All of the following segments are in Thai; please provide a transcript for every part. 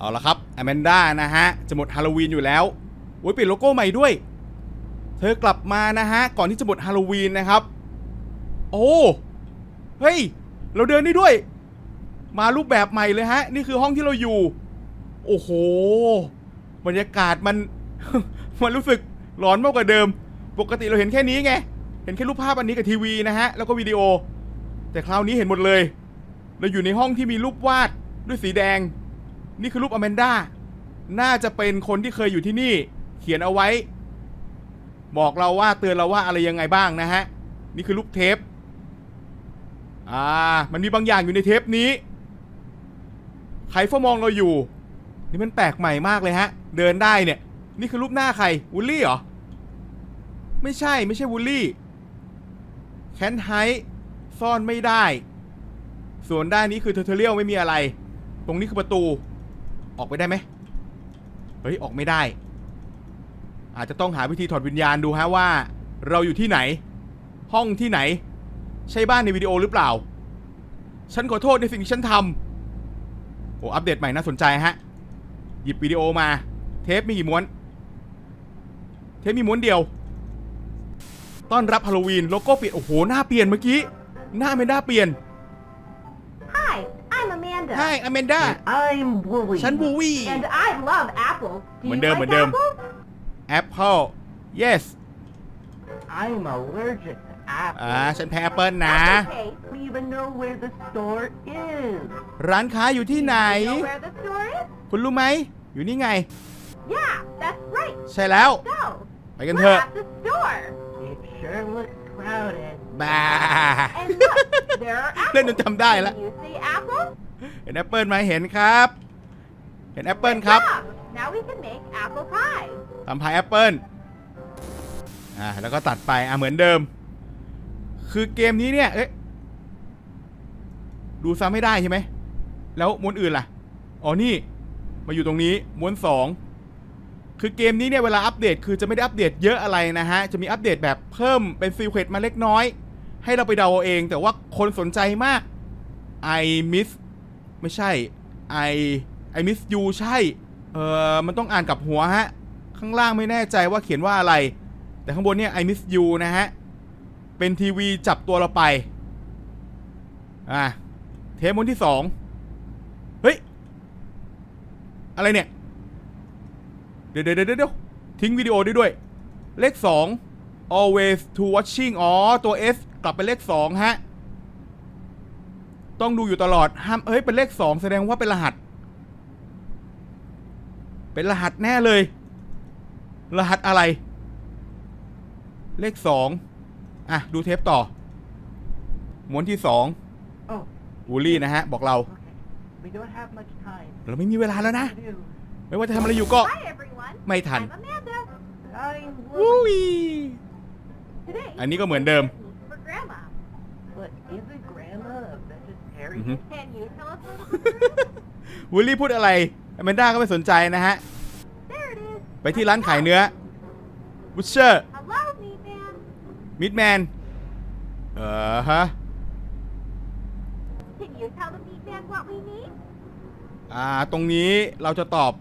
เอาละครับอแมนด้านะฮะ จะหมดฮาโลวีนอยู่แล้วโอ้ยเปลี่ยนโลโก้ใหม่ด้วย เธอกลับมานะฮะ ก่อนที่จะหมดฮาโลวีนนะครับ โอ้เฮ้ย เราเดินได้ด้วย มารูปแบบใหม่เลยฮะ นี่คือห้องที่เราอยู่ โอ้โห บรรยากาศมัน มันรู้สึกร้อนมากกว่าเดิม ปกติเราเห็นแค่นี้ไง เห็นแค่รูปภาพอันนี้กับทีวีนะฮะ แล้วก็วิดีโอ แต่คราวนี้เห็นหมดเลย เราอยู่ในห้องที่มีรูปวาดด้วยสีแดง นี่คือรูปอแมนด้า น่าจะเป็นคนที่เคยอยู่ที่นี่ เขียนเอาไว้ บอกเราว่าเตือนเราว่าอะไรยังไงบ้างนะฮะ นี่คือรูปเทป อ่า มันมีบางอย่างอยู่ในเทปนี้ ใครเฝ้ามองเราอยู่ นี่มันแปลกใหม่มากเลยฮะ เดินได้เนี่ย นี่คือรูปหน้าใคร วูลลี่เหรอ ไม่ใช่ ไม่ใช่วูลลี่ แคนไฮซ่อนไม่ได้ ส่วนด้านนี้คือเทอร์เทเรียลไม่มีอะไร ตรงนี้คือประตู ออกไปได้ไหมเฮ้ยออกไม่ได้ อาจจะต้องหาวิธีถอดวิญญาณดูฮะว่า เราอยู่ที่ไหน ห้องที่ไหน ใช่บ้านในวิดีโอหรือเปล่า ฉันขอโทษในสิ่งที่ฉันทำโอ้อัปเดตใหม่น่าสนใจฮะ หยิบวิดีโอมา เทปมีกี่ม้วน เทปมีม้วนเดียว ต้อนรับฮาโลวีนโลโก้เปลี่ยนโอ้โหหน้าเปลี่ยนเมื่อกี้ หน้าไม่น่าเปลี่ยน Amanda. ใช่อเมนด้า I'm Wooly. ฉันบูวี่ And I love apples. Do He มือน you เดิม like เหมือนเดิม apples? Apple yes I'm allergic to อ่า apples. ฉันแพ้แอปเปิลนะ That's okay. We even know where the store is. ร้านค้าอยู่ที่ไหน You know where the store is? คุณรู้ไหม อยู่นี่ไง Yeah, that's right. ใช่แล้ว Go. ไปกัน We're เถอะ at the store. It sure looks crowded. บ้า And look, there are apples. เล่นจนจำได้ละ Can you see apples? เห็นแอปเปิลไหมเห็นครับ เห็นแอปเปิลครับ Yeah. Now we can make apple pie. ทำพายแอปเปิลอ่าแล้วก็ตัดไป อ่าเหมือนเดิม คือเกมนี้เนี่ย เอ๊ะ ดูซ้ำไม่ได้ใช่ไหม แล้วม้วนอื่นล่ะ อ๋อ นี่ มาอยู่ตรงนี้ ม้วนสอง คือเกมนี้เนี่ย เวลาอัปเดต คือจะไม่ได้อัปเดตเยอะอะไรนะฮะ จะมีอัปเดตแบบเพิ่มเป็นซีเครตมาเล็กน้อย ให้เราไปเดาเอาเอง แต่ว่าคนสนใจมาก I miss ไม่ใช่ I I miss you ใช่ เออมันต้องอ่านกับหัวฮะ ข้างล่างไม่แน่ใจว่าเขียนว่าอะไร แต่ข้างบนเนี่ย I miss you นะฮะ เป็นทีวีจับตัวเราไป อะ เทปม้วนที่สอง เฮ้ย อะไรเนี่ย เดี๋ยวเดี๋ยวเดี๋ยวทิ้งวิดีโอได้ด้วย เลขสอง always to watching อ๋อ ตัว S กลับเป็นเลขสองฮะ ต้องดูอยู่ตลอดห้ามเฮ้ยเป็นเลขสองแสดงว่าเป็นรหัส เป็นรหัสแน่เลย รหัสอะไร เลขสองอะ ดูเทปต่อ ม้วนที่สอง Oh, วูลลี่นะฮะ บอกเรา okay. We don't have much time. เราไม่มีเวลาแล้วนะ What to do? ไม่ว่าจะทำอะไรอยู่ก็ Hi, everyone. ไม่ทัน I'm Amanda. I'm วุ้ Wooly. ย Today, อันนี้ก็เหมือนเดิม vegetarian? อือฮึ Can you tell us what the วูลลี่พูดอะไรอแมนด้าก็ไม่สนใจนะฮะ There it is. ไปที่ร้านขายเนื้อบูชเชอร์ Hello, meat man. มิดแมน เออฮะ Can you tell the meat man what we need? อ่า ตรงนี้เราจะตอบ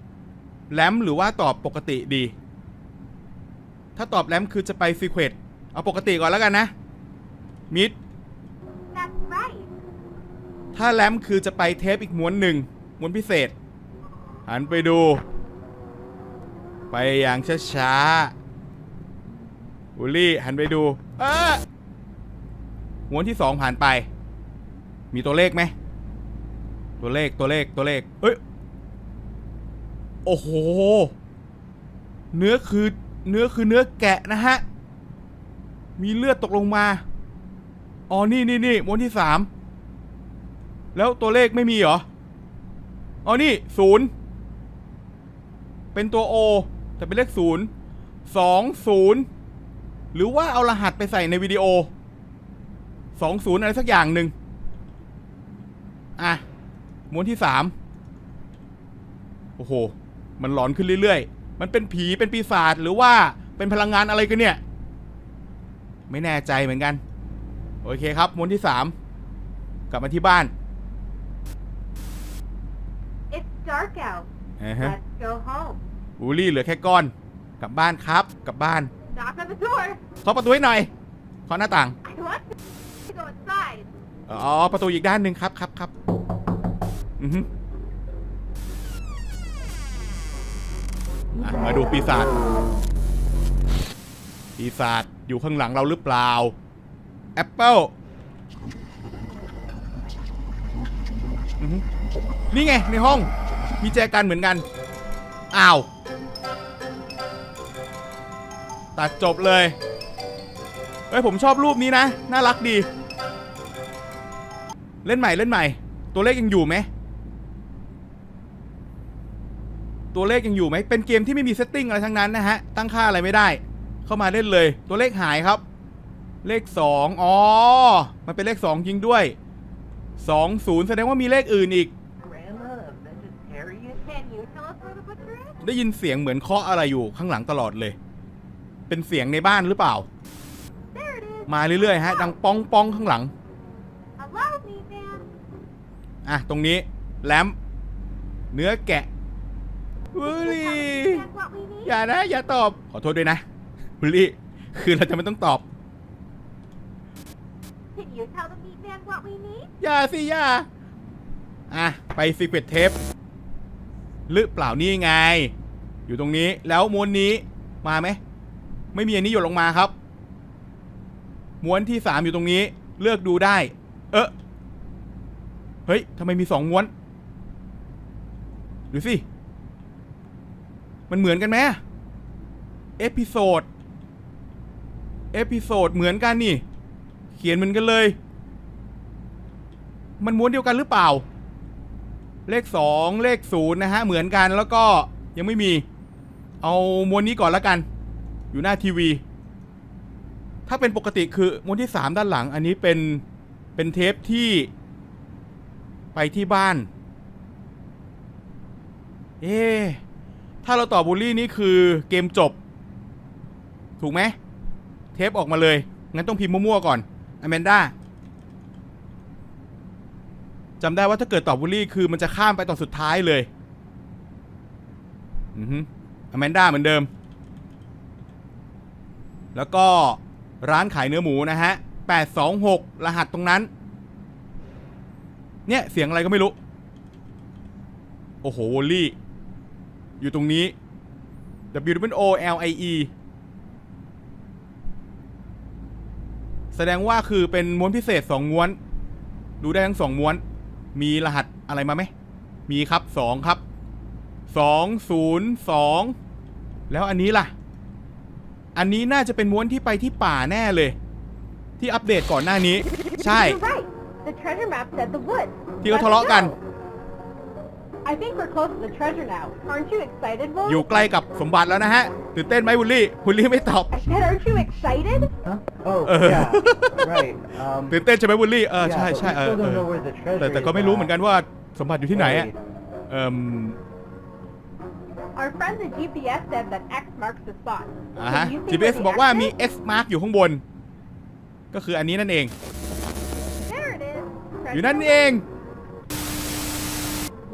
แรมหรือว่าตอบปกติดี ถ้าตอบแรมคือจะไปซีเควตเอาปกติก่อนแล้วกันนะ มิด That's right. ถ้าแรมคือจะไปเทปอีกม้วนหนึ่งม้วนพิเศษ หันไปดู ไปอย่างช้าๆวูลลี่หันไปดูเออม้วนที่สองผ่านไป มีตัวเลขไหม ตัวเลขตัวเลขตัวเลขเอ้ย โอ้โห เนื้อคือเนื้อคือเนื้อแกะนะฮะ มีเลือดตกลงมา อ๋อ นี่นี่นี่ม้วนที่สาม แล้วตัวเลขไม่มีเหรอ อ๋อนี่ศูนย์เป็นตัว O แต่เป็นเลขศูนย์สองศูนย์หรือว่าเอารหัสไปใส่ในวิดีโอสองศูนย์อะไรสักอย่างหนึ่งอะม้วนที่สามโอ้โห มันหลอนขึ้นเรื่อยๆ มันเป็นผีเป็นปีศาจหรือว่าเป็นพลังงานอะไรกันเนี่ย ไม่แน่ใจเหมือนกัน โอเคครับม้วนที่สามกลับมาที่บ้าน dark out. อ่าฮะ Let's go home. บูลลี่เหลือแค่ก้อน กลับบ้านครับ กลับบ้าน Knock on the door. เคาะประตูให้หน่อยเคาะหน้าต่าง I want to go inside. อ๋อ ประตูอีกด้านหนึ่งครับครับครับอือฮึอะมาดูปีศาจ ปีศาจอยู่ข้างหลังเราหรือเปล่า แอปเปิลอือฮึนี่ไง ในห้อง มีแจกันเหมือนกัน อ้าว ตัดจบเลย เฮ้ยผมชอบรูปนี้นะ น่ารักดี เล่นใหม่เล่นใหม่ ตัวเลขยังอยู่ไหม ตัวเลขยังอยู่ไหม เป็นเกมที่ไม่มีเซตติ้งอะไรทั้งนั้นนะฮะ ตั้งค่าอะไรไม่ได้ เข้ามาเล่นเลย ตัวเลขหายครับ เลขสองอ๋อ มันเป็นเลขสองจริงด้วยสองศูนย์แสดงว่ามีเลขอื่นอีก Grandma of vegetarian? Can you tell us where the butcher is? ได้ยินเสียงเหมือนเคาะอะไรอยู่ข้างหลังตลอดเลย เป็นเสียงในบ้านหรือเปล่า มาเรื่อยๆฮะ ดังป้องป้องข้างหลัง อะ ตรงนี้แลมเนื้อแกะบุลี That's what we need. อย่านะ อย่าตอบ ขอโทษด้วยนะบุลีคือเราจะไม่ต้องตอบ อย่าสิ อย่า อะ ไปซีเ r ตเทป หรือเปล่านี่ไง อยู่ตรงนี้แล้วม้วนนี้มาไหมไม่มีอันนี้หยดลงมาครับ ม้วนที่สามอยู่ตรงนี้ เลือกดูได้ เออเฮ้ยทำไมมีสองม้วนดูสิ มันเหมือนกันไหมเอพิโซด เอพิโซดเหมือนกันนี่ เขียนเหมือนกันเลย มันม้วนเดียวกันหรือเปล่า เลขสองเลขศูนย์นะฮะเหมือนกันแล้วก็ยังไม่มี เอามวนนี้ก่อนล้วกัน อยู่หน้าทีวี ถ้าเป็นปกติคือมวนที่สามด้านหลัง อันนี้เป็นเป็นเทปที่ไปที่บ้าน เอ๊ถ้าเราต่อบูลลี่นี่คือเกมจบ ถูกไหม เทปออกมาเลย งั้นต้องพิมพ์มั่วๆก่อนอแมนด้า จำได้ว่าถ้าเกิดตอบบูลลี่คือมันจะข้ามไปตอนสุดท้ายเลย อือฮึอแมนด้าเหมือนเดิม แล้วก็ร้านขายเนื้อหมูนะฮะ 826 รหัสตรงนั้น เนี่ย เสียงอะไรก็ไม่รู้ โอ้โหวอลลี่ อยู่ตรงนี้ W W O L I E แสดงว่าคือเป็นม้วนพิเศษสองม้วน ดูได้ทั้งสองม้วน มีรหัสอะไรมาไหม มีครับสองครับสองศูนย์สองแล้วอันนี้ล่ะ อันนี้น่าจะเป็นม้วนที่ไปที่ป่าแน่เลย ที่อัปเดตก่อนหน้านี้ ใช่ You're right. The treasure map said the woods. ที่เขาทะเลาะกัน I think we're close to the treasure now. Aren't you excited, Will? อยู่ใกล้กับสมบัติแล้วนะฮะ ตื่นเต้นไหมวุลลี่วุลลี่ไม่ตอบ I said, aren't you excited? Huh? Oh, Uh. yeah. right. Um, ตื่นเต้นใช่ไหมวุลลี่เออ yeah, ใช่ but ใช่ we เออ still เอ don't อ know where the treasure แต่แต่ก็ is ไม่รู้ now. เหมือนกันว่าสมบัติอยู่ที่ไหนอะ Right. เอ่ม Our friend the GPS said that X marks the spot. อ่า Can ฮะ you see GPS where the บอกว่า X มี is? X mark อยู่ข้างบน ก็คืออันนี้นั่นเอง There it is. อยู่ Treasure นั่นเอง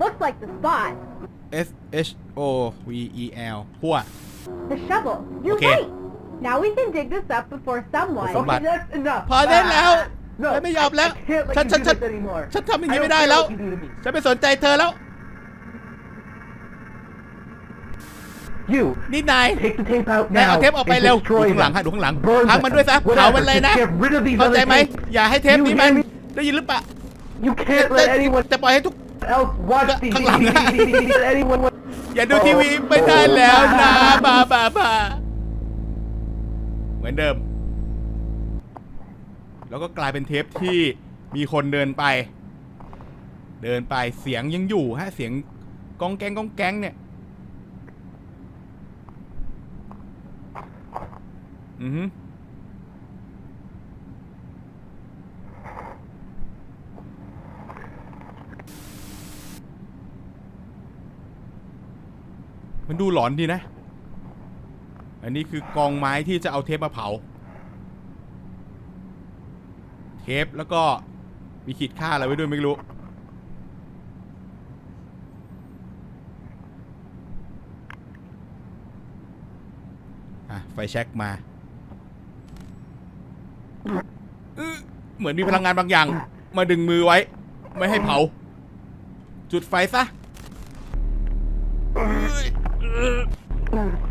Looks like the spot. S H O V E L พัว The shovel. You're Okay. right. Now we can dig this up before someone. Some- Okay, that's enough. พอได้แล้ว Ah, no, ฉันไม่ยอมแล้ว I can't let ฉัน you ฉัน do ฉัน this anymore. ฉันทำอย่าง I นี้ don't ไม่ได้ care แล้ว what you do to me. ฉันไม่สนใจเธอแล้ว You นี่นาย take the tape out นาย now เอาเทปออกไป and เร็ว ดู destroy ข้างหลัง them. ฮะดูข้างหลัง Burn พังมันด้วยซะ them. เผา Whatever, มันเลย just นะ get rid of these เข้าใจ other ไหม tapes. อย่าให้เทป You นี้มัน hear me? ได้ยินหรือเปล่า You can't let anyone จะปล่อยให้ทุก else watch these. ข้างหลังอะ anyone อย่าดูทีวีไม่ได้แล้วนะบาบาบาเหมือนเดิม แล้วก็กลายเป็นเทปที่มีคนเดินไป เดินไปเสียงยังอยู่ฮะ เสียงกองแกงกองแกงเนี่ย อือฮึันดูหลอนดีนะ อันนี้คือกองไม้ที่จะเอาเทปมาเผา เทปแล้วก็มีขีดค่าอะไรไว้ด้วยไม่รู้ไฟแช็กมา เหมือนมีพลังงานบางอย่าง มาดึงมือไว้ ไม่ให้เผา จุดไฟซะ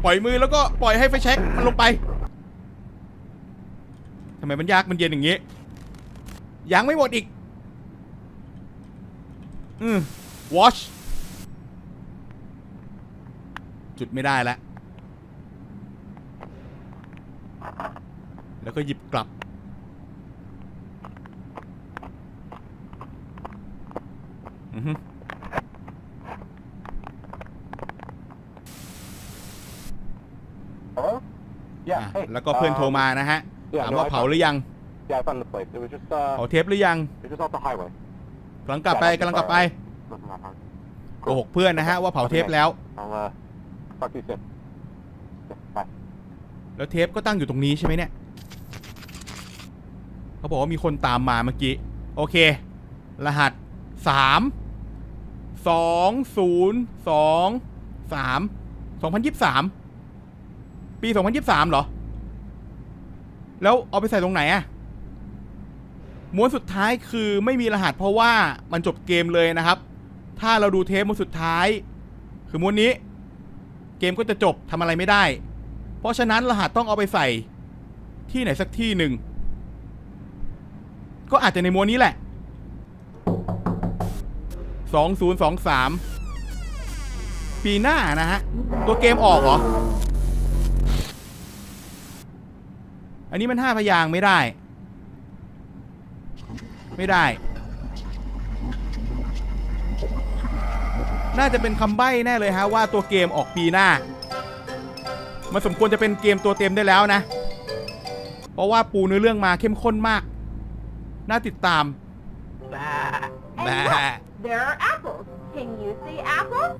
ปล่อยมือแล้วก็ปล่อยให้ไฟแช็กมันลงไปทำไมมันยากมันเย็นอย่างงี้ยังไม่หมดอีก อืม watch จุดไม่ได้แล้ว แล้วก็หยิบกลับ อือฮึ Hello? อะ Yeah. Hey. แล้วก็เพื่อนโทรมานะฮะ yeah, ถาม no, ว่า I เผา found- หรือยัง Yeah, I found the place. It was just uh, เผาเทปหรือยัง it was just off the highway. กำลังกลับไปกำลังกลับไป Nothing that hard. โกหกเพื่อนนะฮะว่าเผาเทปแล้ว I'll uh, talk to you soon. Yeah, bye. แล้วเทปก็ตั้งอยู่ตรงนี้ใช่ไหมเนี่ย เขาบอกว่ามีคนตามมาเมื่อกี้ โอเค รหัสสามสองศูนย์สองสามสองพันยี่สาม ปีสองพันยี่สามเหรอ แล้วเอาไปใส่ตรงไหนอะม้วนสุดท้ายคือไม่มีรหัสเพราะว่ามันจบเกมเลยนะครับ ถ้าเราดูเทปม้วนสุดท้าย คือม้วนนี้ เกมก็จะจบทำอะไรไม่ได้ เพราะฉะนั้นรหัสต้องเอาไปใส่ที่ไหนสักที่หนึ่ง ก็อาจจะในม้วนนี้แหละ 2023 ปีหน้านะฮะ ตัวเกมออกเหรอ อันนี้มันห้าพยางค์ไม่ได้ ไม่ได้ น่าจะเป็นคำใบ้แน่เลยฮะว่าตัวเกมออกปีหน้า มันสมควรจะเป็นเกมตัวเต็มได้แล้วนะ เพราะว่าปูเนื้อเรื่องมาเข้มข้นมาก น่าติดตาม And Bah. look, there are apples. Can you see apples?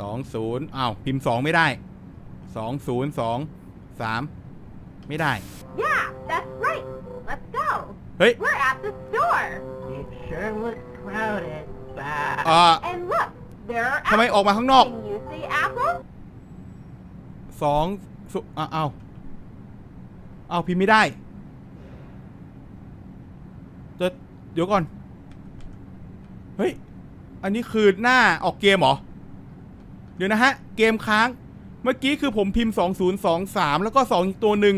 สองศูนย์อ้าวพิมพ์สองไม่ได้สองศูนย์สองสาม ไม่ได้ Yeah, that's right. Let's go. เฮ้ย We're at the store. It sure looks crowded. เอ่อ And look, there are ทำไม apples. ออกมาข้างนอก Can you see apples? สองสุอ้าวอ้าวอ้าวพิมพ์ไม่ได้จะเดี๋ยวก่อน เฮ้ย อันนี้คือหน้าออกเกมเหรอ เดี๋ยวนะฮะ เกมค้าง เมื่อกี้คือผมพิมพ์ 2023 แล้วก็ 2 อีกตัวหนึ่ง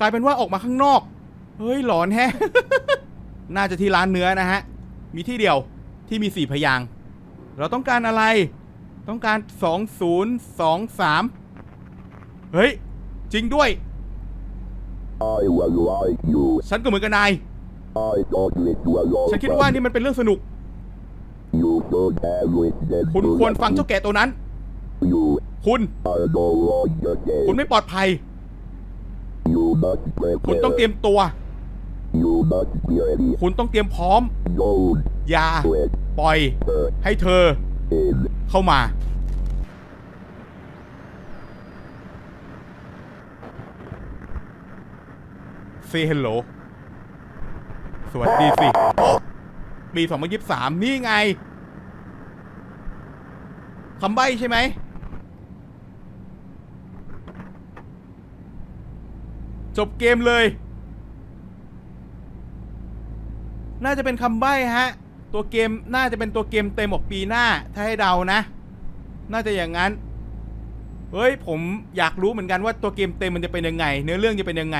กลายเป็นว่าออกมาข้างนอก เฮ้ยหลอนแฮะ น่าจะที่ร้านเนื้อนะฮะ มีที่เดียวที่มี4พยาง เราต้องการอะไร ต้องการ2023เฮ้ย จริงด้วย I was like you. ฉันก็เหมือนกับนาย I thought it was all ฉันคิดว่านี่มันเป็นเรื่องสนุก You should have listened คุณ to ควรฟังเจ้าแก่ตัวนั้น You คุณ are no longer คุณ dead. ไม่ปลอดภัย คุณต้องเตรียมตัว คุณต้องเตรียมพร้อม อย่า ปล่อย ให้เธอ เข้ามา Say hello สวัสดีสิโอ้ปี2023 นี่ไงคำใบ้ใช่ไหม จบเกมเลย น่าจะเป็นคำใบ้ฮะ ตัวเกมน่าจะเป็นตัวเกมเต็มออกปีหน้า ถ้าให้เดานะ น่าจะอย่างนั้น เฮ้ย ผมอยากรู้เหมือนกันว่าตัวเกมเต็มมันจะเป็นยังไง เนื้อเรื่องจะเป็นยังไง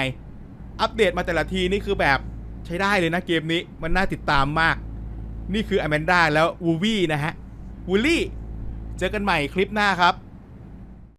อัปเดตมาแต่ละทีนี่คือแบบใช้ได้เลยนะเกมนี้ มันน่าติดตามมาก นี่คืออแมนดาแล้ววูวี่นะฮะวูลี่ เจอกันใหม่คลิปหน้าครับ